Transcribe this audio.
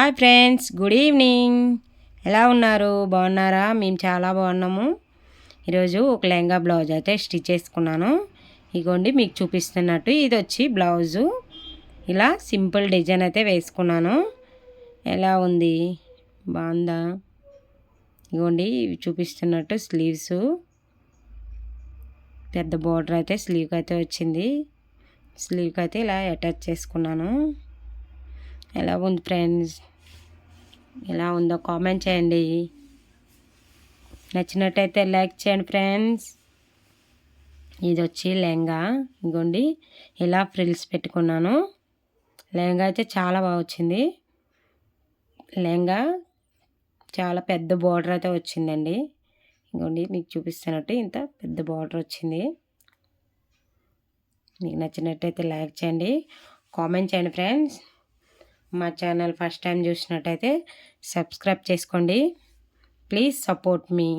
Hi friends good evening. ఎలా ఉన్నారు? బాగున్నారా? మేము చాలా బాగున్నాము. ఈరోజు ఒక లెహంగా బ్లౌజ్ అయితే స్టిచ్ చేసుకున్నాను. ఇగోండి మీకు చూపిస్తున్నట్టు ఇది వచ్చి బ్లౌజు. ఇలా సింపుల్ డిజైన్ అయితే వేసుకున్నాను. ఎలా ఉంది? బాగుందా? ఇగోండి ఇవి చూపిస్తున్నట్టు స్లీవ్స్. పెద్ద బోర్డర్ అయితే స్లీవ్కి అయితే వచ్చింది. స్లీవ్కి అయితే ఇలా అటాచ్ చేసుకున్నాను. ఎలా ఉంది ఫ్రెండ్స్? ఎలా ఉందో కామెంట్ చేయండి. నచ్చినట్టయితే లైక్ చేయండి ఫ్రెండ్స్. ఇది వచ్చి లెహంగా ఇగోండి ఇలా ఫ్రిల్స్ పెట్టుకున్నాను. లెహంగా అయితే చాలా బాగా వచ్చింది. లెహంగా చాలా పెద్ద బార్డర్ అయితే వచ్చిందండి. ఇగోండి మీకు చూపిస్తున్నట్టు ఇంత పెద్ద బార్డర్ వచ్చింది. మీకు నచ్చినట్టయితే లైక్ చేయండి కామెంట్ చేయండి ఫ్రెండ్స్. మా ఛానల్ ఫస్ట్ టైం చూసినట్టయితే సబ్స్క్రైబ్ చేసుకోండి. Please support me.